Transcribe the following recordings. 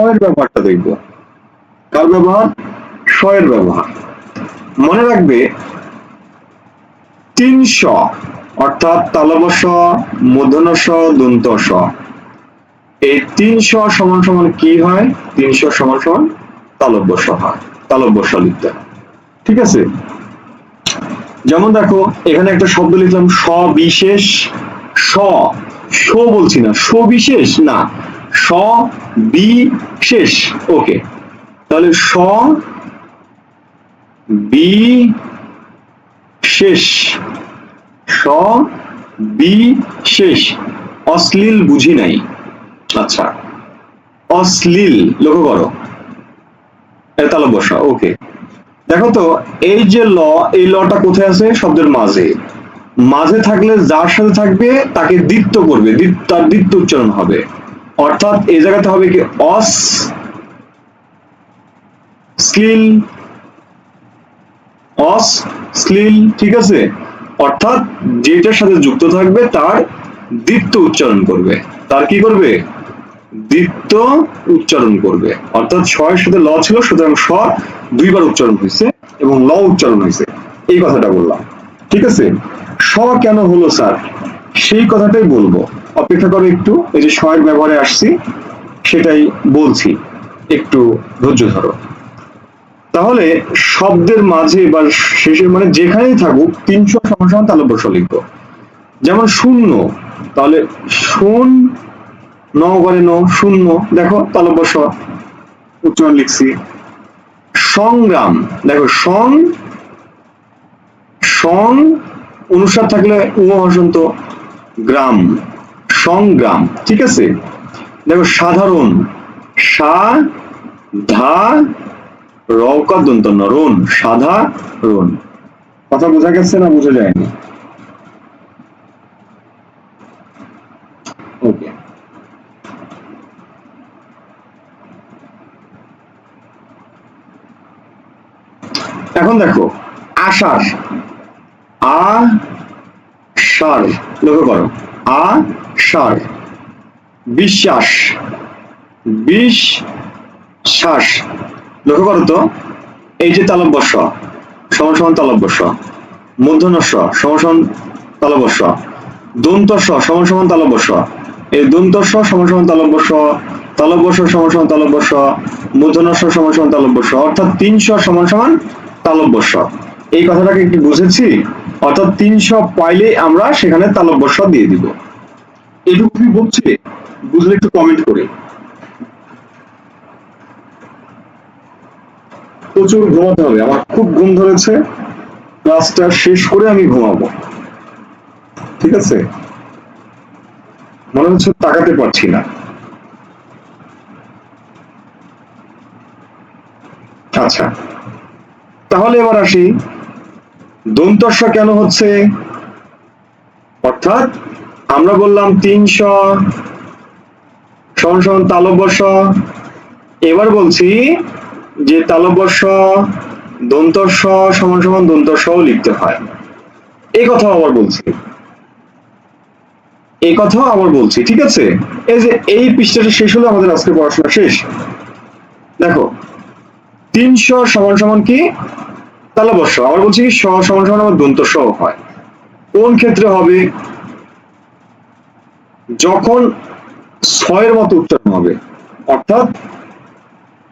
শয়ের ব্যবহারটা দেখব। কার ব্যবহার? শয়ের ব্যবহার। মনে রাখবে, তিনশ, অর্থাৎ তালবস মূর্ধনস দন্তস এই তিনশ সমান সমান কি হয়? তিনশ সমান সমান তালব্যস হয় তালব্যস লিখতে ঠিক আছে? যেমন দেখো, এখানে একটা শব্দ লিখলাম স। স বলছি না, সবিশেষ, না। স বিশেষ ওকে। তাহলে স, বি, শেষ। স, বি, শেষ। অশ্লীল বুঝি নাই। আচ্ছা। অশ্লীল, লক্ষ্য করো। তাহলে বসা ওকে। দেখো তো, এই যে ল, এই লটা কোথায় আছে? শব্দের মাঝে। মাঝে থাকলে যার সাথে থাকবে, তাকে দ্বিত্ব করবে। তার দ্বিত্ব উচ্চারণ হবে। অর্থাৎ এই জায়গাতে হবে কি? অস স্লিল অস স্লিল, ঠিক আছে? অর্থাৎ যেটার সাথে যুক্ত থাকবে তার দ্বিত্ব উচ্চারণ করবে। তার কি করবে? দ্বিত্ব উচ্চারণ করবে। অর্থাৎ ছয়ের সাথে ল ছিল, সুতরাং স দুইবার উচ্চারণ হয়েছে এবং ল উচ্চারণ হয়েছে। এই কথাটা বললাম। ঠিক আছে? স কেন হলো, স্যার? সেই কথাটাই বলব। অপেক্ষা করো একটু, এই যে শয়ের ব্যবহারে আসছি, সেটাই বলছি, একটু ধৈর্য ধরো। তাহলে শব্দের মাঝে বা শেষে মানে যেখানেই থাকুক, তিনশো সমান তালব্যস্য লিখব। যেমন শূন্য, তাহলে শূন, ন করে ন, শূন্য, দেখো তালব্যস্য উচ্চারণ লিখছি। সংগ্রাম, দেখো সং সং, অনুসার থাকলে উম হসন্ত গ্রাম। সংগ্রাম, ঠিক আছে? দেখো, সাধারণ সা ধা রৌকা দন্ত রন সাধারণ। কথা বোঝা গেছে না বোঝা যায়নি? এখন দেখো, আষাঢ় আ সার লক্ষ্য করো। আ সার। বিশ্বাস। বিশ শ্বাস লক্ষ্য করো তো, এই যে তালব্যস্য, সমান সমান তালব্যস্য। মূর্ধন্যস্য, সমান সমান তালব্যস্য। দন্তস্য, সমান সমান এই দন্তস্য, সমান সমান তালব্যস্য। তালব্যস্য, সমান সমান তালব্যস্য। মূর্ধন্যস্য, সমান সমান অর্থাৎ তিনশো সমান সমান তালব্যস্য। এই কথাটাকে একটু বুঝেছি? অর্থাৎ তিনশো পাইলে আমরা সেখানে তালব্যস্য দিয়ে দিব। এটুকু কি বুঝছে বুঝলে একটু কমেন্ট করে। প্রচুর ঘুমাতে হবে, আমার খুব ঘুম ধরেছে। ক্লাসটা শেষ করে আমি ঘুমাবো। ঠিক আছে? মনে হচ্ছে তাকাতে পারছি না। আচ্ছা। তাহলে এবার আসি দন্তস্ব কেন হচ্ছে? অর্থাৎ আমরা বললাম তিনশো সমান সমান তালব্যস্য এবার বলছি যে তালব্যস্য দন্তস্ব সমান সমান দন্তস্বও লিখতে হয়। এই কথাও আবার বলছি। এই কথাও আবার বলছি, ঠিক আছে? এই যে এই পৃষ্ঠাটা শেষ হলে আমাদের আজকে পড়াশোনা শেষ। দেখো, তিনশো সমান সমান কি? তালব্যস্য আবার বলছি কি স সমান সমান আমার দন্তস্ব হয়। কোন ক্ষেত্রে হবে? যখন ছয়ের মতো উচ্চারণ হবে, অর্থাৎ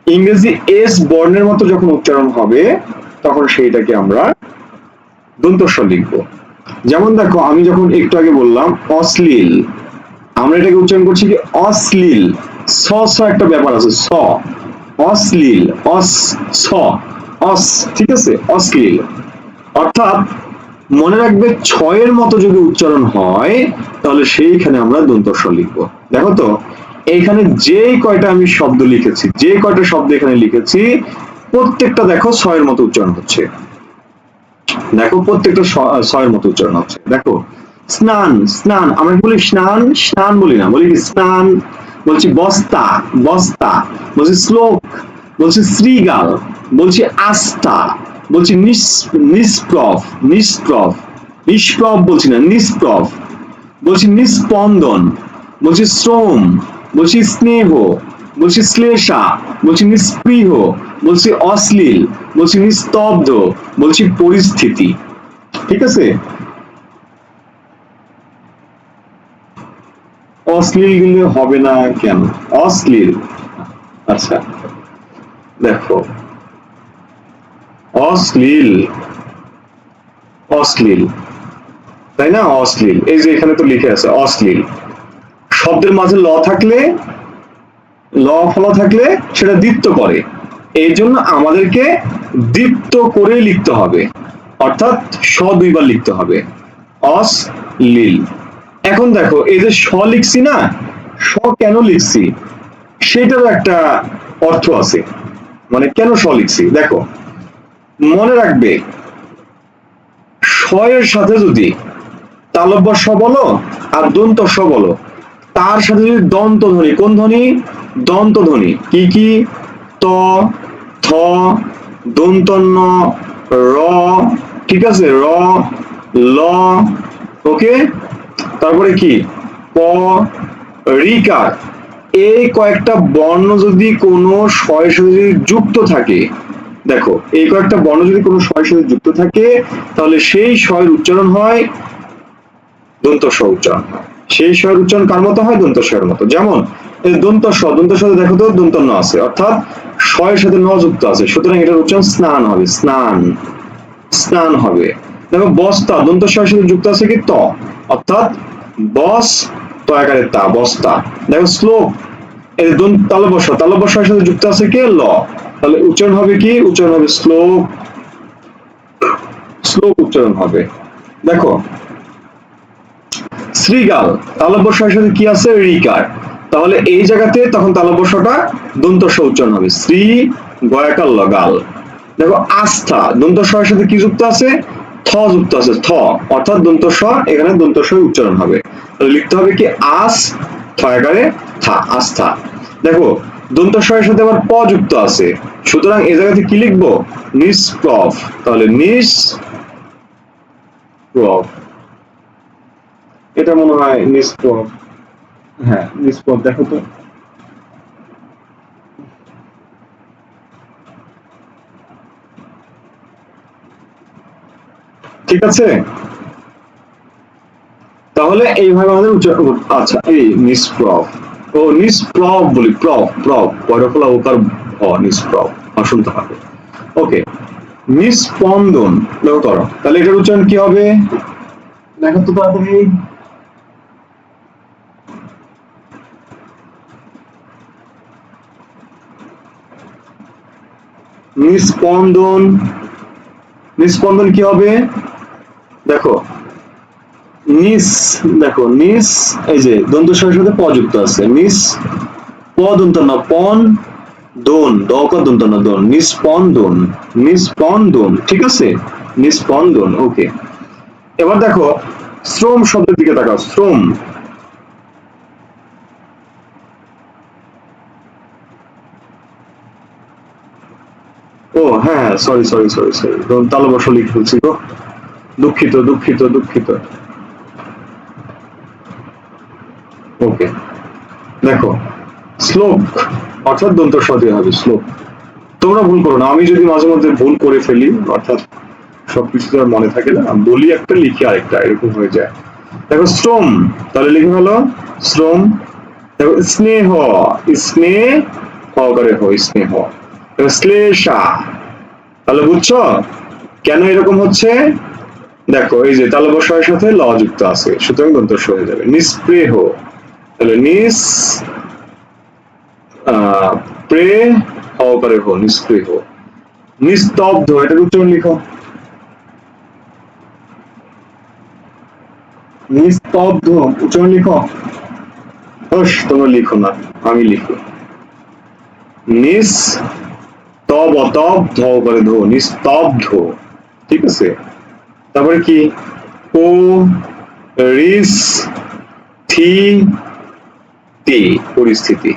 ইংরেজি এস বর্ণের মতো যখন উচ্চারণ হবে, তখন সেইটাকে আমরা দন্তস্ব লিখব। যেমন দেখো, আমি যখন একটু আগে বললাম, অশ্লীল। আমরা এটাকে উচ্চারণ করছি কি, অশ্লীল। স স একটা ব্যাপার আছে, স। অশ্লীল, অস, স। অস, ঠিক আছে? অশ্লীল। অর্থাৎ মনে রাখবে ছয়ের মতো যদি উচ্চারণ হয়, তাহলে সেইখানে আমরা দন্তস্ব লিখব। দেখো তো, এইখানে যে কয়টা আমি শব্দ লিখেছি যে কয়টা শব্দ এখানে লিখেছি, প্রত্যেকটা দেখো ছয়ের মতো উচ্চারণ হচ্ছে। দেখো প্রত্যেকটা ছয়ের মতো উচ্চারণ হচ্ছে। দেখো, স্নান স্নান, আমরা বলি স্নান? স্নান বলি না, বলি কি স্নান, বলছি বস্তা বস্তা, বলছি শ্লোক বলছি শ্রীগাল, বলছি আস্থা, বলছি নিষ্প্রভ নিষ্প্রভ নিষ্প্রভ বলছি না, নিষ্প্রভ, বলছি নিস্পন্দন বলছি শ্রম, বলছি স্নেহ, বলছি শ্লেষা, বলছি নিস্পৃহ, বলছি অশ্লীল, বলছি নিস্তব্ধ, বলছি পরিস্থিতি, ঠিক আছে? অশ্লীল গেলে হবে না কেন? অশ্লীল আচ্ছা। দেখো। অশ্লীল। অশ্লীল। তাই না? অশ্লীল। এই যে এখানে তো লিখে আছে, অশ্লীল। শব্দের মাঝে ল থাকলে, ল ফলা থাকলে সেটা দীপ্ত করে। এই জন্য আমাদেরকে দীপ্ত করে লিখতে হবে। অর্থাৎ স দুইবার লিখতে হবে। অশ্লীল। এখন দেখো, এই যে স লিখছি না স কেন লিখছি? সেটারও একটা অর্থ আছে। মানে কেন স লিখছি? দেখো, মনে রাখবে এর সাথে যদি তালব্য স বলো আর দন্ত স বলো, তার সাথে যদি দন্ত ধ্বনি, কোন ধ্বনি? দন্ত ধ্বনি। কি কি? ত, থ, দন্তন্য, র, ঠিক আছে? র, ল, ওকে? তারপরে কি? প রিকার এই কয়েকটা বর্ণ যদি কোনো যদি যুক্ত থাকে, দেখো, এই কয়েকটা বর্ণ যদি কোনো স্বয়ের সাথে যুক্ত থাকে, তাহলে সেই স্বয়ের উচ্চারণ হয় দন্ত স উচ্চারণ। সেই স্বয়ের উচ্চারণ কার মতো হয়? দন্ত স্বয়ের মতো। যেমন দন্ত স দন্ত সাথে দেখো তো দন্ত ন আছে, অর্থাৎ স্বয়ের সাথে ন যুক্ত আছে, সুতরাং এটার উচ্চারণ স্নান হবে, স্নান স্নান হবে। দেখো, বস্তা দন্ত স্বয়ের সাথে যুক্ত আছে কি? ত, অর্থাৎ বস ত আকারে তা, বস্তা। দেখো, শ্লোক এই দন্ত তালবস, তালবসের সাথে যুক্ত আছে কি? ল। তাহলে উচ্চারণ হবে কি? উচ্চারণ হবে শ্লোক শ্লোক উচ্চারণ হবে। দেখো, শ্রীগাল তালব্যস্বর সাথে কি আছে? রিকার তাহলে এই জায়গাতে তখন তালব্যস্বটা দন্ত উচ্চারণ হবে। শ্রী গয়াকাল গাল। দেখো, আস্থা, দন্তস্বর সাথে কি যুক্ত আছে? থ যুক্ত আছে, থ। অর্থাৎ দন্ত স এখানে দন্ত স উচ্চারণ হবে। লিখতে হবে কি? আস থ থা আস্থা। দেখো দন্ত স্বরের সাথে আবার প যুক্ত আছে। সুতরাং এই জায়গাতে কি লিখব? নিষ্প্রভ। তাহলে নিস প্রভ এটা মনে হয় নিষ্প্রভ। হ্যাঁ নিষ্প্রভ, দেখো তো। ঠিক আছে? তাহলে এইভাবে আমাদের উচ্চারণ আচ্ছা এই নিষ্প্রভ ও নিষ্প্রভ বলি প্রভ প্রভ পয়রফলা ওকার ভ নিষ্প্রভ শুনতে হবে ওকে নিস্পন্দন লক্ষ্য করো। তাহলে এটার উচ্চারণ কি হবে? দেখো তো তাড়াতাড়ি নিস্পন্দন নিস্পন্দন কি হবে? দেখো নিস, দেখো, নিস, এই যে দন্ত স্বরের সাথে প যুক্ত আছে। নিস, প দন্ত না, পন, দন দক দন্ত না, দন। নিস্পন্দন নিস্পন্দন ঠিক আছে? নিস্পন্দন ওকে। এবার দেখো, শ্রম শব্দের দিকে তাকাও, শ্রম। ও হ্যাঁ সরি সরি সরি সরি তালবস লিখে ফেলছি গো। দুঃখিত দুঃখিত দুঃখিত। ওকে দেখো শ্লোক অর্থাৎ দন্ত সদীয় হবে শ্লোক তোমরা ভুল করো না, আমি যদি মাঝে মধ্যে ভুল করে ফেলি, অর্থাৎ সবকিছু তো আর মনে থাকে না বলি একটা, লিখি আরেকটা, এরকম হয়ে যায়। দেখো, শ্রম, তাহলে লিখে হলো শ্রম, দেখো, স্নেহ স্নেহ সহকারে হয় স্নেহ শ্লেষা, তাহলে বুঝছ? কেন এরকম হচ্ছে? দেখো, এই যে তালবসায়ের সাথে ল যুক্ত আছে, সুতরাং দন্তস্ব হয়ে যাবে। নিস্পৃহ তাহলে নিস প্রে সহকারে হো নিস্পৃহ নিস্তব্ধ, এটার উচ্চারণ লিখো। নিস্তব্ধ, উচ্চারণ লিখো। হোস তোমরা লিখো না, আমি লিখি নিস তব অতব ধ করে ধো নিস্তব্ধ, ঠিক আছে? তারপরে কি? ও, রিস, থি পরিস্থিতি।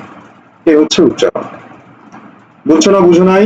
এ হচ্ছে উচ্চারণ। বুঝছ না বুঝো নাই?